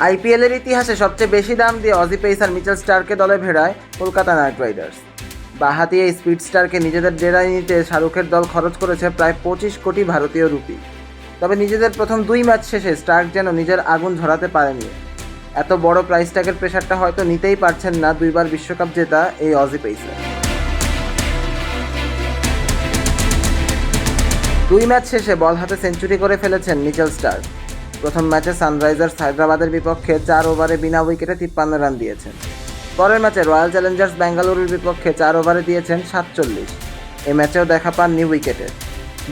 আইপিএলের ইতিহাসে সবচেয়ে বেশি দাম দিয়ে অজি পেসার মিচেল স্টারকে দলে ভেড়ায় কলকাতা নাইট রাইডার্স। বাহাতি এই স্পিড স্টারকে নিজেদের ডেরায় নিতে শাহরুখের দল খরচ করেছে প্রায় পঁচিশ কোটি ভারতীয় রুপি। তবে নিজেদের প্রথম দুই ম্যাচ শেষে স্টার্ক যেন নিজের আগুন ঝরাতে পারেনি। এত বড় প্রাইস ট্যাগের প্রেশারটা হয়তো নিতেই পারছেন না দুইবার বিশ্বকাপ জেতা এই অজি পেসার দুই ম্যাচ শেষে বল হাতে সেঞ্চুরি করে ফেলেছেন মিচেল স্টার প্রথম ম্যাচে সানরাইজার্স হায়দ্রাবাদের বিপক্ষে চার ওভারে বিনা উইকেটে তিপ্পান্ন রান দিয়েছেন। পরের ম্যাচে রয়্যাল চ্যালেঞ্জার্স বেঙ্গালুরুর বিপক্ষে চার ওভারে দিয়েছেন সাতচল্লিশ। এ ম্যাচেও দেখা পাননি উইকেটে।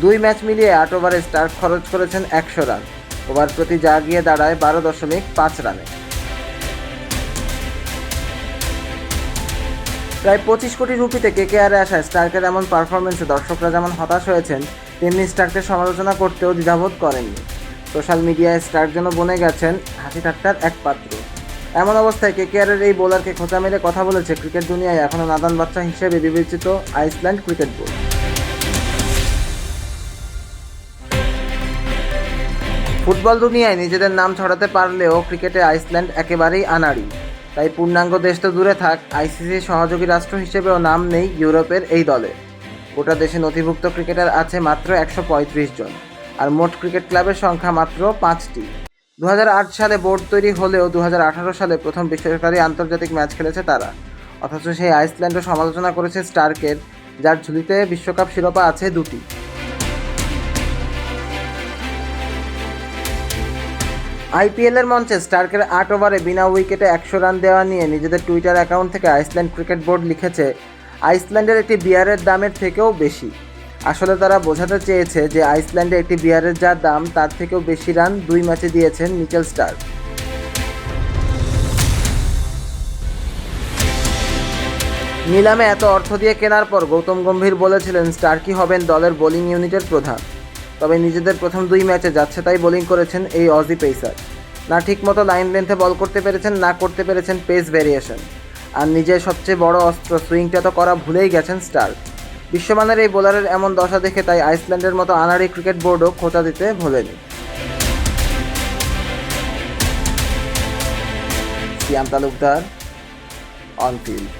দুই ম্যাচ মিলিয়ে আট ওভারে স্টার খরচ করেছেন একশো রান। ওভার প্রতি যা গিয়ে দাঁড়ায় বারো দশমিক পাঁচ রানে। প্রায় পঁচিশ কোটি রুপিতে কেকেআরে আসা স্টার্কের এমন পারফরমেন্সে দর্শকরা যেমন হতাশ হয়েছেন, তেমনি স্টার্কের সমালোচনা করতেও দ্বিধাবোধ করেননি। সোশ্যাল মিডিয়ায় স্টার যেন বনে গেছেন হাসি ঠাট্টার এক পাত্র। এমন অবস্থায় কেকেআরের এই বোলারকে খোঁচা মেরে কথা বলেছে ক্রিকেট দুনিয়ায় এখনও নাদান বাচ্চা হিসেবে বিবেচিত আইসল্যান্ড ক্রিকেট বোর্ড। ফুটবল দুনিয়ায় নিজেদের নাম ছড়াতে পারলেও ক্রিকেটে আইসল্যান্ড একেবারেই আনাড়ি। তাই পূর্ণাঙ্গ দেশ তো দূরে থাক, আইসিসি সহযোগী রাষ্ট্র হিসেবেও নাম নেই ইউরোপের এই দলে। গোটা দেশে নথিভুক্ত ক্রিকেটার আছে মাত্র একশো পঁয়ত্রিশ জন। আর মোট ক্রিকেট ক্লাবের সংখ্যা মাত্র পাঁচটি। দু হাজার আট সালে বোর্ড তৈরি হলেও দু হাজার আঠারো সালে প্রথম বেসরকারি আন্তর্জাতিক ম্যাচ খেলেছে তারা। অথচ সেই আইসল্যান্ডও সমালোচনা করেছে স্টার্কের, যার ঝুলিতে বিশ্বকাপ শিরোপা আছে দুটি। আইপিএলের মঞ্চে স্টার্কের আট ওভারে বিনা উইকেটে একশো রান দেওয়া নিয়ে নিজেদের টুইটার অ্যাকাউন্ট থেকে আইসল্যান্ড ক্রিকেট বোর্ড লিখেছে, আইসল্যান্ডের একটি বিয়ারের দামের থেকেও বেশি। আসলে তারা বোঝাতে চেয়েছে যে আইসল্যান্ডে একটি বিয়ারের যা দাম, তার থেকেও বেশি রান দুই ম্যাচে দিয়েছেন মিচেল স্টার নিলামে এত অর্থ দিয়ে কেনার পর গৌতম গম্ভীর বলেছিলেন, স্টার্কি হবেন দলের বোলিং ইউনিটের প্রধান। তবে নিজেদের প্রথম দুই ম্যাচে যাচ্ছে তাই বোলিং করেছেন এই অজি পেসার না ঠিকমতো লাইন লেন্থে বল করতে পেরেছেন, না করতে পেরেছেন পেস ভেরিয়েশন। আর নিজের সবচেয়ে বড় অস্ত্র সুইংটা তো করা ভুলেই গেছেন স্টার বিশ্বমানের এই বোলারের এমন দশা দেখে তাই আইসল্যান্ডের মতো আনারি ক্রিকেট বোর্ডও খোঁচা দিতে ভোলেনি। Siam Talukdar on field